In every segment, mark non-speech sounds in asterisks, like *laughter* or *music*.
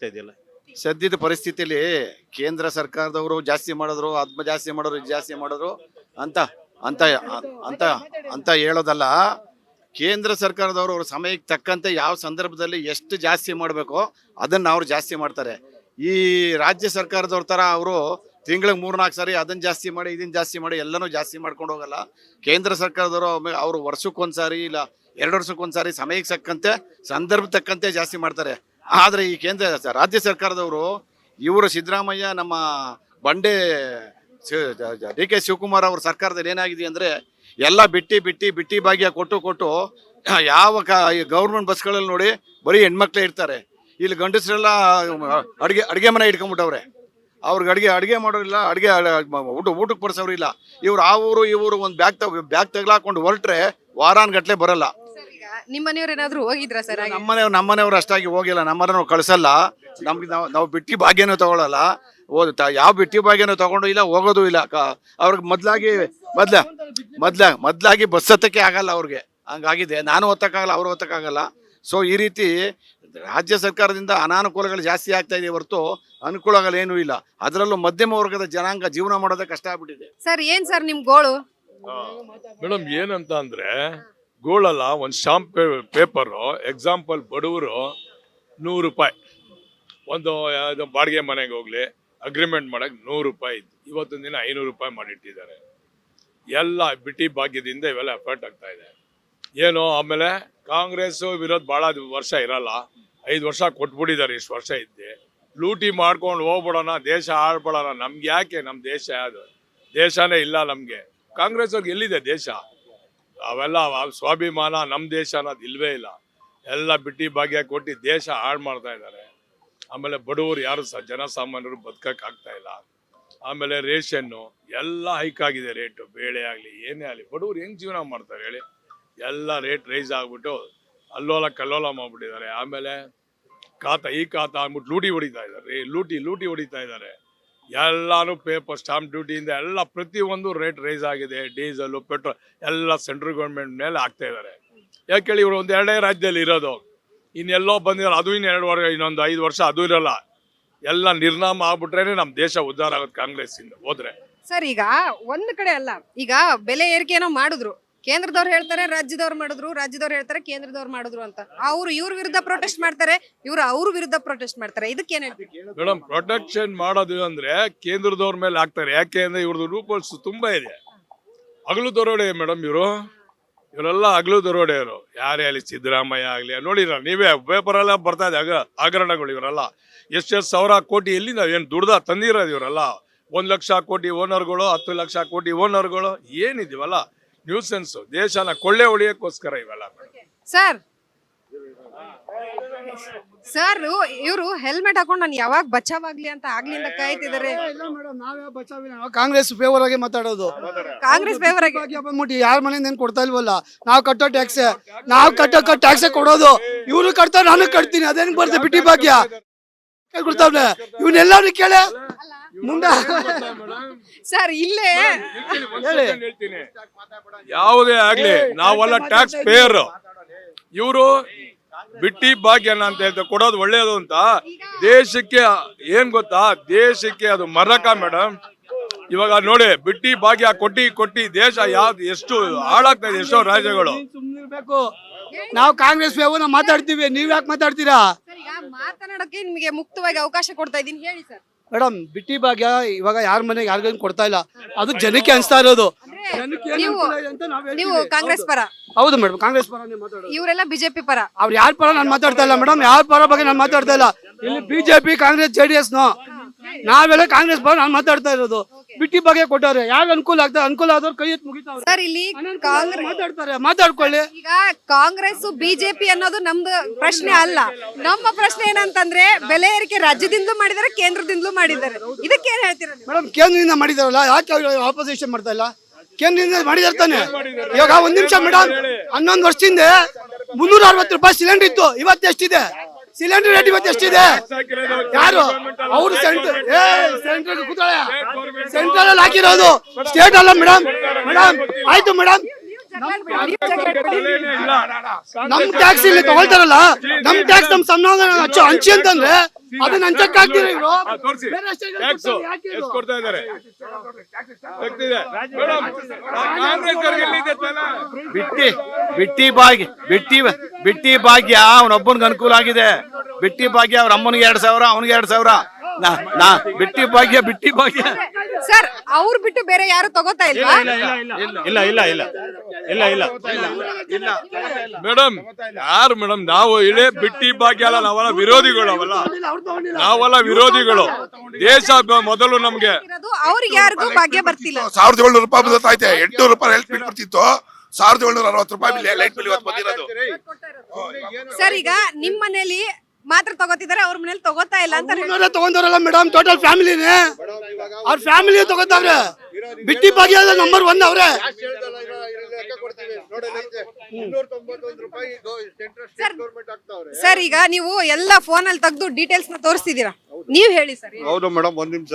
ಆಗ್ತಾ ಇದೆಯಲ್ಲ? ಸದ್ಯದ ಪರಿಸ್ಥಿತಿಯಲ್ಲಿ ಕೇಂದ್ರ ಸರ್ಕಾರದವರು ಜಾಸ್ತಿ ಮಾಡಿದ್ರು, ಆತ್ಮ ಜಾಸ್ತಿ ಮಾಡಿದ್ರು ಜಾಸ್ತಿ ಮಾಡಿದ್ರು ಅಂತ ಅಂತ ಅಂತ ಅಂತ ಹೇಳೋದಲ್ಲ. ಕೇಂದ್ರ ಸರ್ಕಾರದವರು ಅವ್ರ ಸಮಯಕ್ಕೆ ತಕ್ಕಂತೆ ಯಾವ ಸಂದರ್ಭದಲ್ಲಿ ಎಷ್ಟು ಜಾಸ್ತಿ ಮಾಡಬೇಕೋ ಅದನ್ನ ಅವ್ರು ಜಾಸ್ತಿ ಮಾಡ್ತಾರೆ. ಈ ರಾಜ್ಯ ಸರ್ಕಾರದವ್ರ ಥರ ಅವರು ತಿಂಗಳಿಗೆ ಮೂರ್ನಾಲ್ಕು ಸಾರಿ ಅದನ್ನ ಜಾಸ್ತಿ ಮಾಡಿ, ಇದನ್ನ ಜಾಸ್ತಿ ಮಾಡಿ, ಎಲ್ಲನೂ ಜಾಸ್ತಿ ಮಾಡ್ಕೊಂಡು ಹೋಗಲ್ಲ. ಕೇಂದ್ರ ಸರ್ಕಾರದವರು ಅವರು ವರ್ಷಕ್ಕೊಂದ್ಸಾರಿ ಇಲ್ಲ ಎರಡು ವರ್ಷಕ್ಕೊಂದ್ಸಾರಿ ಸಮಯಕ್ಕೆ ತಕ್ಕಂತೆ ಸಂದರ್ಭ ತಕ್ಕಂತೆ ಜಾಸ್ತಿ ಮಾಡ್ತಾರೆ. ಆದರೆ ಈ ಕೇಂದ್ರ ರಾಜ್ಯ ಸರ್ಕಾರದವರು ಇವರು ಸಿದ್ದರಾಮಯ್ಯ ನಮ್ಮ ಬಂಡೆ ಡಿ ಕೆ ಶಿವಕುಮಾರ್ ಅವ್ರ ಸರ್ಕಾರದಲ್ಲಿ ಏನಾಗಿದೆ ಅಂದರೆ ಎಲ್ಲ ಬಿಟ್ಟಿ ಬಿಟ್ಟಿ ಬಿಟ್ಟಿ ಭಾಗ್ಯ ಕೊಟ್ಟು ಕೊಟ್ಟು ಯಾವ ಕ ಗೌರ್ಮೆಂಟ್ ಬಸ್ಗಳಲ್ಲಿ ನೋಡಿ ಬರೀ ಹೆಣ್ಮಕ್ಳೇ ಇರ್ತಾರೆ. ಇಲ್ಲಿ ಗಂಡಸರೆಲ್ಲ ಅಡುಗೆ ಅಡುಗೆ ಮನೆ ಇಟ್ಕೊಂಡ್ಬಿಟ್ಟವ್ರೆ. ಅವ್ರಿಗೆ ಅಡುಗೆ ಅಡುಗೆ ಮಾಡೋರಿಲ್ಲ, ಅಡುಗೆ ಊಟ ಊಟಕ್ಕೆ ಬರ್ಸೋರಿಲ್ಲ ಇಲ್ಲ ಇವ್ರು ಆ ಊರು, ಈ ಒಂದು ಬ್ಯಾಗ್ ತಗ ಬ್ಯಾಗ್ ತಗ್ಲಾಕೊಂಡು ಹೊರಟ್ರೆ ವಾರಾನ್ಗಟ್ಲೆ ಬರಲ್ಲ. ನಿಮ್ಮ ಮನೆಯವ್ರು ಏನಾದ್ರು ಹೋಗಿದ್ರಾ ಸರ್ ಹಾಗೆ? ನಮ್ಮನೆಯವ್ರು ಅಷ್ಟಾಗಿ ಹೋಗಿಲ್ಲ. ನಮ್ಮನ್ನ ನಾವು ಕಳ್ಸಲ್ಲ. ನಮ್ಗೆ ನಾವು ನಾವು ಬಿಟ್ಟಿ ಭಾಗ್ಯನೂ ತಗೊಳಲ್ಲ. ಓದು ತ- ಯಾವ ಬಿಟ್ಟಿ ಭಾಗ್ಯನೂ ತಗೊಂಡು ಇಲ್ಲ ಹೋಗೋದು ಇಲ್ಲ. ಕ- ಅವ್ರಿಗೆ ಮೊದ್ಲಾಗಿ ಮೊದ್ಲ ಮೊದ್ಲ ಮೊದ್ಲಾಗಿ ಬಸ್ ಹತ್ತಕ್ಕೆ ಆಗಲ್ಲ ಅವ್ರಿಗೆ. ಹಂಗಾಗಿದೆ. ನಾನು ಹೊತ್ತಕ್ಕಾಗಲ್ಲ ಅವ್ರು ಹೊತ್ತಕ್ಕಾಗಲ್ಲ ಸೊ ಈ ರೀತಿ ರಾಜ್ಯ ಸರ್ಕಾರದಿಂದ ಅನಾನುಕೂಲಗಳು ಜಾಸ್ತಿ ಆಗ್ತಾ ಇದೆ ಹೊರತು ಅನುಕೂಲಗಳು ಏನೂ ಇಲ್ಲ. ಅದರಲ್ಲೂ ಮಧ್ಯಮ ವರ್ಗದ ಜನಾಂಗ ಜೀವನ ಮಾಡೋದಕ್ಕೆ ಕಷ್ಟ ಆಗ್ಬಿಟ್ಟಿದೆ. ಸರ್ ಏನ್ ಸರ್ ನಿಮ್ ಗೋಳು? ಮೇಡಮ್ ಏನಂತ ಅಂದ್ರೆ ಗೋಳಲ್ಲ, ಒಂದು ಸ್ಟಾಂಪ್ ಪೇಪರು, ಎಕ್ಸಾಂಪಲ್ ಬಡವರು ನೂರು ರೂಪಾಯಿ. ಒಂದು, ಯಾವುದೋ ಬಾಡಿಗೆ ಮನೆಗೆ ಹೋಗಲಿ, ಅಗ್ರಿಮೆಂಟ್ ಮಾಡೋಕ್ಕೆ ನೂರು ರೂಪಾಯಿ ಇತ್ತು. ಇವತ್ತೊಂದು ದಿನ ಐನೂರು ರೂಪಾಯಿ ಮಾಡಿಟ್ಟಿದ್ದಾರೆ. ಎಲ್ಲ ಬಿಟಿ ಭಾಗ್ಯದಿಂದ ಇವೆಲ್ಲ ಎಫರ್ಟ್ ಆಗ್ತಾ ಇದೆ. ಏನು, ಆಮೇಲೆ ಕಾಂಗ್ರೆಸ್ಸು ವಿರೋಧ ಭಾಳ ವರ್ಷ ಇರಲ್ಲ. ಐದು ವರ್ಷ ಕೊಟ್ಬಿಟ್ಟಿದ್ದಾರೆ ಇಷ್ಟು ವರ್ಷ ಇದ್ದೆ. ಲೂಟಿ ಮಾಡ್ಕೊಂಡು ಹೋಗ್ಬಿಡೋಣ, ದೇಶ ಆಳ್ಬಿಡೋಣ ನಮ್ಗೆ ಯಾಕೆ? ನಮ್ಮ ದೇಶ ಯಾವುದು? ದೇಶನೇ ಇಲ್ಲ ನಮಗೆ. ಕಾಂಗ್ರೆಸ್ ಅವ್ರಿಗೆ ಎಲ್ಲಿದೆ ದೇಶ? ಅವೆಲ್ಲ ಸ್ವಾಭಿಮಾನ ನಮ್ಮ ದೇಶ ಅನ್ನೋದು ಇಲ್ವೇ ಇಲ್ಲ. ಎಲ್ಲ ಬಿಟ್ಟಿ ಭಾಗ್ಯ ಕೊಟ್ಟು ದೇಶ ಹಾಳು ಮಾಡ್ತಾ ಇದ್ದಾರೆ ಆಮೇಲೆ ಬಡವರು ಯಾರು ಸಹ ಜನಸಾಮಾನ್ಯರು ಬದುಕಕ್ಕೆ ಆಗ್ತಾ ಇಲ್ಲ. ಆಮೇಲೆ ರೇಷನ್ನು ಎಲ್ಲ ಹೈಕ್ ಆಗಿದೆ ರೇಟು, ಬೇಳೆ ಆಗಲಿ, ಏನೇ ಆಗಲಿ. ಬಡವರು ಹೆಂಗೆ ಜೀವನ ಮಾಡ್ತಾರೆ ಹೇಳಿ? ಎಲ್ಲ ರೇಟ್ ರೈಸ್ ಆಗಿಬಿಟ್ಟು ಅಲ್ಲೋಲ ಕಲ್ಲೋಲ ಮಾಡ್ಬಿಟ್ಟಿದ್ದಾರೆ. ಆಮೇಲೆ ಖಾತ ಈ ಖಾತ ಆಗ್ಬಿಟ್ಟು ಲೂಟಿ ಹೊಡಿತಾ ಇದ್ದಾರೆ. ಲೂಟಿ ಲೂಟಿ ಹೊಡಿತಾ ಇದ್ದಾರೆ. ಎಲ್ಲಾನು ಪೇಪರ್ ಸ್ಟಾಂಪ್ ಡ್ಯೂಟಿಯಿಂದ ಎಲ್ಲ ಪ್ರತಿಯೊಂದು ರೇಟ್ ರೈಸ್ ಆಗಿದೆ ಡೀಸೆಲ್ ಪೆಟ್ರೋಲ್ ಎಲ್ಲ ಸೆಂಟ್ರಲ್ ಗೌರ್ಮೆಂಟ್ ಮೇಲೆ ಆಗ್ತಾ ಇದ್ದಾರೆ. ಯಾಕೆ ಇವರು ಒಂದು ಎರಡೇ ರಾಜ್ಯದಲ್ಲಿ ಇರೋದು. ಇನ್ನೆಲ್ಲೋ ಬಂದಿರಲ್ಲ ಅದು ಇನ್ನು ಎರಡು ವರ್ಷ, ಇನ್ನೊಂದು ಐದು ವರ್ಷ ಅದು ಇರಲ್ಲ. ಎಲ್ಲ ನಿರ್ನಾಮ ಆಗ್ಬಿಟ್ರೇನೆ ನಮ್ಮ ದೇಶ ಉದ್ಧಾರ ಆಗೋದು ಕಾಂಗ್ರೆಸ್ಸಿಂದ ಹೋದ್ರೆ. ಸರ್, ಈಗ ಒಂದು ಕಡೆ ಅಲ್ಲ, ಈಗ ಬೆಲೆ ಏರಿಕೆ ಏನೋ ಮಾಡಿದ್ರು. ಕೇಂದ್ರದವ್ರು ಹೇಳ್ತಾರೆ, ರಾಜ್ಯದವ್ರು ಮಾಡಿದ್ರು, ರಾಜ್ಯದವ್ರು ಹೇಳ್ತಾರೆ, ಕೇಂದ್ರದವ್ರು ಮಾಡಿದ್ರು ಅಂತ. ಅವ್ರು ಇವ್ರ ವಿರುದ್ಧ ಪ್ರೊಟೆಸ್ಟ್ ಮಾಡ್ತಾರೆ, ಇವ್ರು ಅವ್ರ ವಿರುದ್ಧ ಪ್ರೊಟೆಸ್ಟ್ ಮಾಡ್ತಾರೆ. ಇದಕ್ಕೆ ಏನ್ ಮೇಡಮ್ ಪ್ರೊಟೆಕ್ಷನ್ ಮಾಡೋದು ಅಂದ್ರೆ ಕೇಂದ್ರದವ್ರ ಮೇಲೆ ಹಾಕ್ತಾರೆ. ಯಾಕೆ ಅಂದ್ರೆ ಇವ್ರದ್ದು ರೂಪಲ್ಸ್ ತುಂಬಾ ಇದೆ. ಹಗಲು ದರೋಡೆ ಮೇಡಮ್ ಇವರು. ಇವರೆಲ್ಲ ಹಗಲು ದರೋಡೆಯವರು ಯಾರೇ ಆಗಲಿ ಸಿದ್ದರಾಮಯ್ಯ ಆಗಲಿ ನೋಡಿರ ನೀವೇ ಪೇಪರೆಲ್ಲ ಬರ್ತಾ ಇದೆ ಹಗ ಹಗರಣಗಳು ಇವರೆಲ್ಲ. ಎಷ್ಟೆಷ್ಟು ಸಾವಿರ ಕೋಟಿ ಎಲ್ಲಿಂದ ಏನು ದುಡ್ದ ತಂದಿರೋದು ಇವರೆಲ್ಲ? ಒಂದು ಲಕ್ಷ ಕೋಟಿ ಓನರ್ಗಳು, ಹತ್ತು ಲಕ್ಷ ಕೋಟಿ ಓನರ್ಗಳು, ಏನಿದೀವಲ್ಲ? ನ್ಯೂಸೆನ್ಸ್. ದೇಶನ ಕೊಳ್ಳೆ ಹೊಡೆಯೋಕ್ಕೋಸ್ಕರ ಇವೆಲ್ಲ ಸರ್ ಸರ್ ಇವರು ಹೆಲ್ಮೆಟ್ ಹಾಕೊಂಡು ನಾನು ಯಾವಾಗ ಬಚಾವ್ ಆಗ್ಲಿ ಅಂತ ಆಗ್ಲಿಂದ ಕಾಯ್ತಿದ್ದಾರೆ? ಕಾಂಗ್ರೆಸ್ ಫೇವರ್ ಆಗಿ ಮಾತಾಡೋದು. ಕಾಂಗ್ರೆಸ್ ಫೇವರ್ ಆಗಿ ಬಂದ್ಬಿಟ್ಟು ಯಾರ ಮನೆಯಿಂದ ಏನ್ ಕೊಡ್ತಾ ಇಲ್ವಲ್ಲ? ನಾವು ಕಟ್ಟೋ ಟ್ಯಾಕ್ಸ್ ನಾವು ಕಟ್ಟೋ ಟ್ಯಾಕ್ಸ್ ಕೊಡೋದು. ಇವ್ರು ಕಟ್ತಾರ ನಾನು ಕಟ್ತೀನಿ. ಅದೇನ್ ಬರ್ತದೆ ಬಿಟ್ಟಿ ಭಾಗ್ಯ? ಕೊಡ್ತಾವ್ನೆ. ಇವನ್ನೆಲ್ಲಾರು ಕೇಳೆ. ಮುಂದೆ *laughs* ಸರ್ ಇಲ್ಲೇ. ಹೇಳ್ತೀನಿ ಯಾವುದೇ ಆಗ್ಲಿ ನಾವೆಲ್ಲ ಟ್ಯಾಕ್ಸ್ ಪೇಯರ್ ಇವರು ಬಿಟ್ಟಿ ಭಾಗ್ಯನ ಅಂತ ಹೇಳ್ತಾರೆ ಕೊಡೋದು ಒಳ್ಳೇದು ಅಂತ. ದೇಶಕ್ಕೆ ಏನ್ ಗೊತ್ತಾ? ದೇಶಕ್ಕೆ ಅದು ಮರಕ ಮೇಡಮ್. ಇವಾಗ ನೋಡಿ ಬಿಟ್ಟಿ ಭಾಗ್ಯ ಕೊಟ್ಟಿ ಕೊಟ್ಟಿ ದೇಶ ಯಾವ್ದು ಎಷ್ಟು ಹಾಳಾಗ್ತಾ ಇದೆ ಎಷ್ಟೋ ರಾಜ್ಯಗಳು. ಸುಮ್ಮನಿರ್ಬೇಕು ನಾವು ಕಾಂಗ್ರೆಸ್ ಮಾತಾಡ್ತೀವಿ ನೀವ್ ಯಾಕೆ ಮಾತಾಡ್ತೀರಾ? ಸರ್ ಈಗ ಮಾತನಾಡಕ್ಕೆ ನಿಮಗೆ ಮುಕ್ತವಾಗಿ ಅವಕಾಶ ಕೊಡ್ತಾ ಇದೀನಿ ಹೇಳಿ ಸರ್. ಮೇಡಮ್ ಬಿಟ್ಟಿ ಭಾಗ್ಯ ಇವಾಗ ಯಾರ ಮನೆಗೆ ಯಾರಿಗೂ ಕೊಡ್ತಾ ಇಲ್ಲ. ಅದು ಜನಕ್ಕೆ ಅನ್ಸ್ತಾ ಇರೋದು. ಜನಕ್ಕೆ ಏನ್ ನೀವು ಅನುಕೂಲ ಇದೆ ಅಂತ ನಾವ್ ಹೇಳ್ತೀವಿ. ನೀವು ಕಾಂಗ್ರೆಸ್ ಪರ. ಹೌದು. ಮೇಡಮ್ ಕಾಂಗ್ರೆಸ್ ಪರ ಮಾತಾಡೋದು. ಇವರೆಲ್ಲ ಬಿಜೆಪಿ ಪರ. ಅವ್ರು ಯಾರ ಪರ ನಾನು ಮಾತಾಡ್ತಾ ಇಲ್ಲ ಮೇಡಮ್ ಯಾರ ಪರ ಬಗ್ಗೆ ನಾನು ಮಾತಾಡ್ತಾ ಇಲ್ಲ. ಇಲ್ಲಿ BJP Congress J D S ನಾವೆಲ್ಲ ಕಾಂಗ್ರೆಸ್ ಪರ ನಾನು ಮಾತಾಡ್ತಾ ಇರೋದು. ಬಿಟ್ಟಿ ಬಗೆ ಕೊಟ್ಟವ್ರೆ. ಯಾರು ಅನುಕೂಲ ಆಗ್ತದೆ? ಅನುಕೂಲ ಆದವ್ರು ಕೈ ಎತ್ತಿ ಮುಗಿತಾವ್ರೆ ಸರ್ ಇಲ್ಲಿ ಕಾಂಗ್ರೆಸ್ ಮಾತಾಡ್ತಾರೆ. ಮಾತಾಡ್ಕೊಳ್ಳಿ. ಈಗ ಕಾಂಗ್ರೆಸ್ ಬಿಜೆಪಿ ಅನ್ನೋದು ನಮ್ದು ಪ್ರಶ್ನೆ ಅಲ್ಲ. ನಮ್ಮ ಪ್ರಶ್ನೆ ಏನಂತಂದ್ರೆ ಬೆಲೆ ಏರಿಕೆ ರಾಜ್ಯದಿಂದಲೂ ಮಾಡಿದ್ದಾರೆ ಕೇಂದ್ರದಿಂದಲೂ ಮಾಡಿದ್ದಾರೆ. ಇದಕ್ಕೆ ಏನ್ ಹೇಳ್ತೀರಾ ನೀವು? ಮೇಡಮ್ ಕೇಂದ್ರದಿಂದ ಮಾಡಿದಾರಲ್ಲ ಯಾಕೆ ಅವ್ರು ಆಪೋಸಿಷನ್ ಮಾಡ್ತಾ ಇಲ್ಲ? ಕೇಂದ್ರದಿಂದ ಮಾಡಿದಾರೆ ತಾನೆ. ಇವಾಗ ಒಂದ್ ನಿಮಿಷ ಮೇಡಮ್ ಹನ್ನೊಂದು ವರ್ಷದಿಂದ ಮುನ್ನೂರ ಅರವತ್ತು ರೂಪಾಯಿ ಸಿಲಿಂಡರ್ ಇತ್ತು. ಇವತ್ತು ಎಷ್ಟಿದೆ ಸಿಲಿಂಡರ್ ರೇಟ್ ಇವತ್ತು ಎಷ್ಟಿದೆ? ಯಾರು? ಅವರು ಸೆಂಟರ್ ಏ ಸೆಂಟ್ರಲ್ ಕೂತಾಳೆ ಸೆಂಟ್ರಲ್ ಅಲ್ಲಿ ಹಾಕಿರೋದು. ಸ್ಟೇಟ್ ಅಲ್ಲ ಮೇಡಮ್ ಮೇಡಮ್ ಆಯ್ತು ಮೇಡಮ್ ನಮ್ ಟ್ಯಾಕ್ಸ್ ಇಲ್ಲಿ ತಗೊಳ್ತಾರಲ್ಲ ನಮ್ ಟ್ಯಾಕ್ಸ್ ನಮ್ ಸಂಬಳ ಹಚ್ಚು ಹಂಚಿ ಅಂತಂದ್ರೆ ಅದನ್ನ ಹಂಚಕ್ ಆಗ್ತೀರ ಇವ್ರು. ಹಾ, ತೋರ್ಸಿ. ಬೇರೆ state ಅಲ್ಲಿ ಟ್ಯಾಕ್ಸ್ ಯಾಕೆ ಇವ್ರು? ಎಷ್ಟು ಕೊಡ್ತಾ ಇದ್ದಾರೆ? ತೆಗ್ದಿದೆ. ಮೇಡಮ್, ಕಾಂಗ್ರೆಸ್ ಅವ್ರಿಗೆ ಎಲ್ಲಿದೆ ತಲೆ? ಬಿಟ್ಟಿ. ಬಿಟ್ಟಿ ಭಾಗ್ಯ ಬಿಟ್ಟಿ ಬಿಟ್ಟಿ ಭಾಗ್ಯ ಅವನೊಬ್ಬನಿಗೆ ಅನುಕೂಲ ಆಗಿದೆ. ಬಿಟ್ಟಿ ಭಾಗ್ಯ ಅವ್ರ ಅಮ್ಮನಿಗೆ ಎರಡ್ ಸಾವಿರ ಅವನಿಗೆ ಎರಡ್ ಸಾವಿರ. ನಾ ನಾ ಬಿಟ್ಟಿ ಭಾಗ್ಯ ಬಿಟ್ಟಿ ಭಾಗ್ಯ. ಸರ್ ಅವ್ರು ಬಿಟ್ಟು ಬೇರೆ ಯಾರು ತಗೋತಾ ಇಲ್ಲ ಇಲ್ಲ ಇಲ್ಲ ಇಲ್ಲ. ಇಲ್ಲ ಇಲ್ಲ ಇಲ್ಲ. ಮೇಡಮ್ ಯಾರು ಮೇಡಮ್ ನಾವು ಇಳೇ ಬಿಟ್ಟಿ ಭಾಗ್ಯ ಅಲ್ಲ ನಾವೆಲ್ಲ ವಿರೋಧಿಗಳು ಅವಲ್ಲ ನಾವೆಲ್ಲ ವಿರೋಧಿಗಳು. ದೇಶ ಮೊದಲು ನಮ್ಗೆ ಅವ್ರಿಗೆ ಯಾರಿಗೂ ಭಾಗ್ಯ ಬರ್ತಿಲ್ಲ. ಸಾವಿರದ ಏಳ್ನೂರು ರೂಪಾಯಿ ಎಂಟ್ನೂರು ರೂಪಾಯಿ ಹೆಲ್ತ್ ಬಿಲ್ ಬರ್ತಿತ್ತು? ಸಾವಿರದ ಏಳ್ನೂರ ಅರವತ್ತು ರೂಪಾಯಿ ಲೈಟ್ ಬಿಲ್ ಇವತ್ತು ಬಂದಿರೋದು. ಸರ್ ಈಗ ನಿಮ್ ಮನೇಲಿ ಮಾತ್ರ ತಗೋತಿದಾರೆ ಅವ್ರ ಮನೇಲಿ ತಗೋತಾ ಇಲ್ಲ ಅಂತ. ಮೂರ್ನೂರೇ ತಗೊಂಡವ್ರಲ್ಲ ಮೇಡಮ್ ಟೋಟಲ್ ಫ್ಯಾಮಿಲಿನೇ ಅವ್ರ ಫ್ಯಾಮಿಲಿ ತಗೋತಾವ್ರೆ. ಬಿಟ್ಟಿ ಭಾಗ್ಯ ನಂಬರ್ ಒನ್ ಅವ್ರೆ. ಸರ್ ಈಗ ನೀವು ಎಲ್ಲ ಫೋನ್ ಅಲ್ಲಿ ತೆಗೆದು ಡೀಟೇಲ್ಸ್ನ ತೋರಿಸ್ತಿದ್ದೀರಾ? ನೀವ್ ಹೇಳಿ ಸರ್ ಹೌದು ಮೇಡಮ್ ಒಂದ್ ನಿಮಿಷ.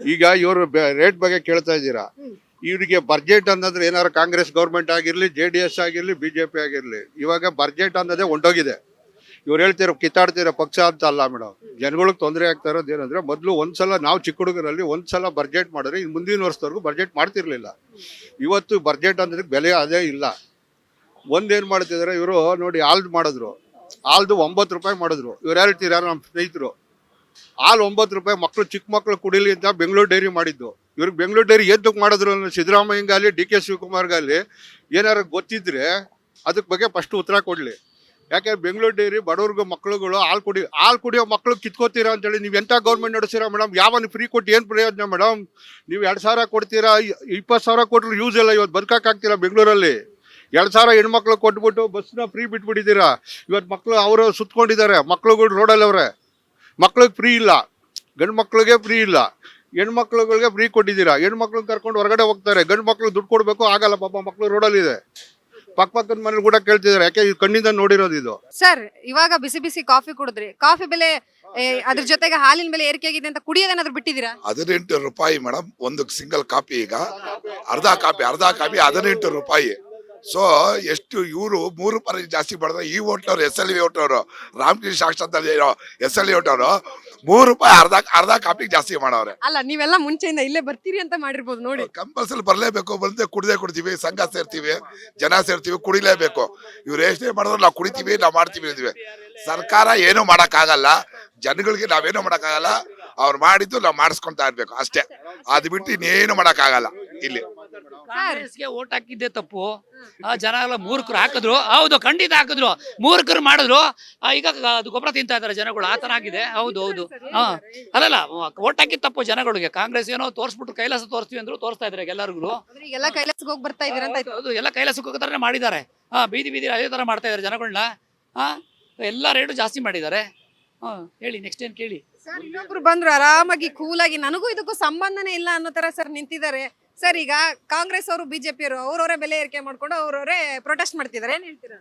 ಈಗ ಇವರು ರೇಟ್ ಬಗ್ಗೆ ಕೇಳ್ತಾ ಇದ್ದೀರಾ? ಇವರಿಗೆ ಬಜೆಟ್ ಅನ್ನೋದ್ರೆ ಏನಾದ್ರು ಕಾಂಗ್ರೆಸ್ ಗೌರ್ಮೆಂಟ್ ಆಗಿರಲಿ, ಜೆ ಡಿ ಎಸ್ ಆಗಿರ್ಲಿ ಬಿಜೆಪಿ ಆಗಿರಲಿ, ಇವಾಗ ಬಜೆಟ್ ಅನ್ನೋದೇ ಒಂಟೋಗಿದೆ ಇವ್ರು ಹೇಳ್ತಿರೋ, ಕಿತ್ತಾಡ್ತಿರೋ ಪಕ್ಷ ಅಂತ ಅಲ್ಲ ಮೇಡಮ್. ಜನಗಳಿಗೆ ತೊಂದರೆ ಆಗ್ತಾ ಇರೋದು ಏನಂದ್ರೆ ಮೊದಲು ಒಂದ್ಸಲ ನಾವು ಚಿಕ್ಕ ಹುಡುಗರಲ್ಲಿ ಒಂದ್ಸಲ ಬಜೆಟ್ ಮಾಡಿದ್ರೆ ಇನ್ನು ಮುಂದಿನ ವರ್ಷದವರೆಗೂ ಬಜೆಟ್ ಮಾಡ್ತಿರ್ಲಿಲ್ಲ. ಇವತ್ತು ಬಜೆಟ್ ಅನ್ನೋದಕ್ಕೆ ಬೆಲೆ ಅದೇ ಇಲ್ಲ. ಒಂದೇನ್ ಮಾಡ್ತಿದ್ದಾರೆ ಇವರು ನೋಡಿ ಆಲ್ದು ಮಾಡಿದ್ರು. ಆಲ್ದು ಒಂಬತ್ತು ರೂಪಾಯಿ ಮಾಡಿದ್ರು. ಇವ್ರು ಹೇಳ್ತೀರ ನಮ್ಮ ಸ್ನೇಹಿತರು? ಹಾಲು ಒಂಬತ್ತು ರೂಪಾಯಿ ಮಕ್ಕಳು ಚಿಕ್ಕ ಮಕ್ಕಳು ಕುಡಿಲಿ ಅಂತ ಬೆಂಗಳೂರು ಡೈರಿ ಮಾಡಿದ್ದು. ಇವ್ರಿಗೆ ಬೆಂಗಳೂರು ಡೈರಿ ಎದ್ದಕ್ಕೆ ಮಾಡಿದ್ರು ಸಿದ್ದರಾಮಯ್ಯಂಗಾಲಿ ಡಿ ಕೆ ಶಿವಕುಮಾರ್ಗಾಲಿ ಏನಾರು ಗೊತ್ತಿದ್ರೆ ಅದಕ್ಕೆ ಬಗ್ಗೆ ಫಸ್ಟ್ ಉತ್ತರ ಕೊಡಲಿ. ಯಾಕೆ ಬೆಂಗಳೂರು ಡೈರಿ ಬಡವ್ರಿಗೆ ಮಕ್ಕಳುಗಳು ಹಾಲು ಕುಡಿ, ಹಾಲು ಕುಡಿಯೋ ಮಕ್ಕಳು ಕಿತ್ಕೋತೀರಾ ಅಂತೇಳಿ ನೀವು ಎಂಥ ಗೌರ್ಮೆಂಟ್ ನಡೆಸಿರಾ ಮೇಡಮ್ ಯಾವನು ಫ್ರೀ ಕೊಟ್ಟು ಏನು ಪ್ರಯೋಜನ ಮೇಡಮ್ ನೀವು ಎರಡು ಸಾವಿರ ಕೊಡ್ತೀರಾ? ಇಪ್ಪತ್ತು ಸಾವಿರ ಕೊಟ್ಟರು ಯೂಸ್ ಇಲ್ಲ ಇವತ್ತು ಬದುಕಕ್ಕಾಗ್ತಿಲ್ಲ ಬೆಂಗಳೂರಲ್ಲಿ. ಎರಡು ಸಾವಿರ ಹೆಣ್ಮಕ್ಳು ಕೊಟ್ಬಿಟ್ಟು ಬಸ್ನ ಫ್ರೀ ಬಿಟ್ಬಿಟ್ಟಿದ್ದೀರಾ? ಇವತ್ತು ಮಕ್ಕಳು ಅವರು ಸುತ್ಕೊಂಡಿದ್ದಾರೆ, ಮಕ್ಳುಗಳು ರೋಡಲ್ಲಿ ಅವರೇ. ಮಕ್ಳಿಗೆ ಫ್ರೀ ಇಲ್ಲ. ಗಂಡು ಮಕ್ಳಿಗೆ ಫ್ರೀ ಇಲ್ಲ. ಹೆಣ್ಮಕ್ಳುಗಳಿಗೆ ಫ್ರೀ ಕೊಟ್ಟಿದ್ದೀರಾ? ಹೆಣ್ಮಕ್ಳು ಕರ್ಕೊಂಡು ಹೊರಗಡೆ ಹೋಗ್ತಾರೆ. ಗಂಡು ಮಕ್ಳು ದುಡ್ಡು ಕೊಡಬೇಕು? ಆಗಲ್ಲ ಪಾಪ ಮಕ್ಳು ರೋಡಲ್ಲಿ ಇದೆ ಪಕ್ಕ ಪಕ್ಕದ ಮನೇಲಿ ಕೂಡ ಕೇಳ್ತಿದ್ದಾರೆ. ಯಾಕೆ ಇದು ಕಣ್ಣಿಂದ ನೋಡಿರೋದು ಇದು? ಸರ್ ಇವಾಗ ಬಿಸಿ ಬಿಸಿ ಕಾಫಿ ಕುಡಿದ್ರಿ. ಕಾಫಿ ಬೆಲೆ ಏ, ಅದ್ರ ಜೊತೆಗೆ ಹಾಲಿನ ಬೆಲೆ ಏರಿಕೆ ಆಗಿದೆ ಅಂತ ಕುಡಿಯೋದೇನಾದ್ರು ಬಿಟ್ಟಿದ್ದೀರಾ? ಹದಿನೆಂಟು ರೂಪಾಯಿ ಮೇಡಮ್ ಒಂದು ಸಿಂಗಲ್ ಕಾಪಿ ಈಗ. ಅರ್ಧ ಕಾಪಿ ಅರ್ಧ ಕಾಪಿ ಹದಿನೆಂಟು ರೂಪಾಯಿ. ಸೊ ಎಷ್ಟು ಇವರು ಮೂರು ಪರ ಜಾಸ್ತಿ ಮಾಡಿದ್ರೆ ಈ ಓಟ್ನವ್ರು ಎಸ್ ಎಲ್ ವಿ ಓಟ್ನವರು ರಾಮಕೃಷ್ಣ ಸಾಕ್ಷಾತ್ ಎಸ್ ಎಲ್ ವಿ ಓಟ್ನವರು ಮೂರು ರೂಪಾಯಿ ಅರ್ಧ ಅರ್ಧ ಕಾಪಿಗೆ ಜಾಸ್ತಿ ಮಾಡವ್ರೆ. ಅಲ್ಲ ನೀವೆಲ್ಲ ಮುಂಚೆಯಿಂದ ಇಲ್ಲೇ ಬರ್ತೀರಿ ಅಂತ ಮಾಡಿರ್ಬೋದು ನೋಡಿ. ಕಂಪಲ್ಸರಿ ಬರಲೇಬೇಕು ಬಂದ್ರೆ ಕುಡ್ದೇ ಕುಡ್ತೀವಿ ಸಂಘ ಸೇರ್ತೀವಿ ಜನ ಸೇರ್ತೀವಿ ಕುಡಿಲೇಬೇಕು. ಇವ್ರು ಎಷ್ಟೇ ಮಾಡಿದ್ರು ನಾವು ಕುಡಿತೀವಿ ನಾವು ಮಾಡ್ತೀವಿ ಅಂದ್ವಿ. ಸರ್ಕಾರ ಏನು ಮಾಡೋಕ್ಕಾಗಲ್ಲ ಜನಗಳಿಗೆ ನಾವೇನು ಮಾಡೋಕ್ಕಾಗಲ್ಲ ಅವ್ರು ಮಾಡಿದ್ದು ನಾವು ಮಾಡಿಸ್ಕೊಂತ ಇರ್ಬೇಕು ಅಷ್ಟೇ. ಅದು ಬಿಟ್ಟು ಇನ್ನೇನು ಮಾಡೋಕ್ಕಾಗಲ್ಲ ಇಲ್ಲಿ. ಕಾಂಗ್ರೆಸ್ಗೆ ಓಟ್ ಹಾಕಿದ್ದೆ ತಪ್ಪು. ಆ ಜನ ಎಲ್ಲ ಮೂರ್ಖರು ಹಾಕಿದ್ರು. ಹೌದು. ಖಂಡಿತ ಹಾಕಿದ್ರು. ಮೂರ್ಖರು ಮಾಡಿದ್ರು. ಆ, ಈಗ ಅದು ಗೊಬ್ಬರ ತಿಂತಾ ಇದಾರೆ ಜನಗಳು. ಆತರ ಆಗಿದೆ. ಹೌದು ಹೌದು. ಹಾ. ಅಲ್ಲಲ್ಲ ಓಟ್ ಹಾಕಿದ್ ತಪ್ಪು ಜನಗಳಿಗೆ. ಕಾಂಗ್ರೆಸ್ ಏನೋ ತೋರಿಸ್ಬಿಟ್ಟು ಕೈಲಾಸ ತೋರಿಸ್ತೀವಿ ಅಂದ್ರು ತೋರಿಸ್ತಾ ಇದಾರೆ ಎಲ್ಲರಿಗೂ ಅಂದ್ರೆ ಈಗೆಲ್ಲ ಕೈಲಾಸಕ್ಕೆ ಹೋಗಿ ಬರ್ತಾ ಇದೀರ ಅಂತ ಆಯ್ತು. ಹೌದು. ಎಲ್ಲ ಕೈಲಾಸಕ್ಕೆ ಹೋಗೋ ಥರನೇ ಮಾಡಿದ್ದಾರೆ. ಹಾ ಬೀದಿ ಬೀದಿ ಅದೇ ತರ ಮಾಡ್ತಾ ಇದಾರೆ ಜನಗಳನ್ನ ಹಾ ಎಲ್ಲ ರೇಟು ಜಾಸ್ತಿ ಮಾಡಿದ್ದಾರೆ. ಹಾ ಹೇಳಿ ನೆಕ್ಸ್ಟ್ ಏನ್ ಕೇಳಿ? ಸರ್ ಇನ್ನೊಬ್ರು ಬಂದ್ರು ಆರಾಮಾಗಿ ಕೂಲಾಗಿ ನನಗೂ ಇದಕ್ಕೂ ಸಂಬಂಧನೇ ಇಲ್ಲ ಅನ್ನೋ ತರ ಸರ್ ನಿಂತಿದ್ದಾರೆ. ಸರ್, ಈಗ ಕಾಂಗ್ರೆಸ್ ಅವರು ಬಿಜೆಪಿ ಅವರು ಅವ್ರವರೇ ಬೆಲೆ ಏರಿಕೆ ಮಾಡ್ಕೊಂಡು ಅವ್ರವರೇ ಪ್ರೊಟೆಸ್ಟ್ ಮಾಡ್ತಿದ್ದಾರೆ ಏನ್ ಹೇಳ್ತೀರಾ?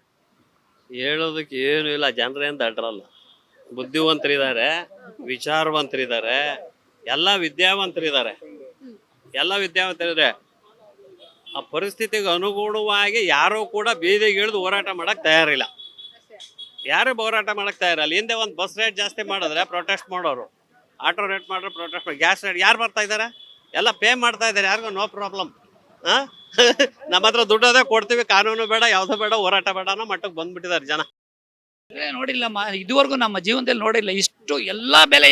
ಹೇಳೋದಕ್ಕೆ ಏನು ಇಲ್ಲ. ಜನರೇನು ದಡ್ರಲ್ಲ ಬುದ್ಧಿವಂತರಿದ್ದಾರೆ, ವಿಚಾರವಂತರಿದ್ದಾರೆ, ಎಲ್ಲ ವಿದ್ಯಾವಂತರಿದ್ದಾರೆ. ಎಲ್ಲ ವಿದ್ಯಾವಂತರಿದ್ದಾರೆ ಆ ಪರಿಸ್ಥಿತಿಗೆ ಅನುಗುಣವಾಗಿ ಯಾರೂ ಕೂಡ ಬೀದಿಗೆ ಇಳಿದು ಹೋರಾಟ ಮಾಡಕ್ ತಯಾರಿಲ್ಲ. ಯಾರು ಹೋರಾಟ ಮಾಡಕ್ ತಯಾರಿಲ್ಲ. ಹಿಂದೆ ಒಂದು ಬಸ್ ರೇಟ್ ಜಾಸ್ತಿ ಮಾಡಿದ್ರೆ ಪ್ರೊಟೆಸ್ಟ್ ಮಾಡೋರು. ಆಟೋ ರೇಟ್ ಮಾಡಿದ್ರೆ ಪ್ರೊಟೆಸ್ಟ್ ಮಾಡಿ ಗ್ಯಾಸ್ ರೇಟ್ ಯಾರು ಬರ್ತಾ ಇದ್ದಾರೆ? ಎಲ್ಲ ಪೇ ಮಾಡ್ತಾ ಇದ್ದಾರೆ. ಯಾರಿಗೂ ನೋ ಪ್ರಾಬ್ಲಮ್ *laughs* ನಮ್ಮ ಹತ್ರ ದುಡ್ಡು ಅದೇ ಕೊಡ್ತೀವಿ. ಕಾನೂನು ಬೇಡ, ಯಾವುದೂ ಬೇಡ, ಹೋರಾಟ ಬೇಡ ಅನ್ನೋ ಮಟ್ಟಕ್ಕೆ ಬಂದ್ಬಿಟ್ಟಿದ್ದಾರೆ ಜನ. ನೋಡಿಲ್ಲ ಇದುವರೆಗೂ ನಮ್ಮ ಜೀವನದಲ್ಲಿ ನೋಡಿಲ್ಲ. ಇಷ್ಟು ಎಲ್ಲಾ ಬೆಲೆ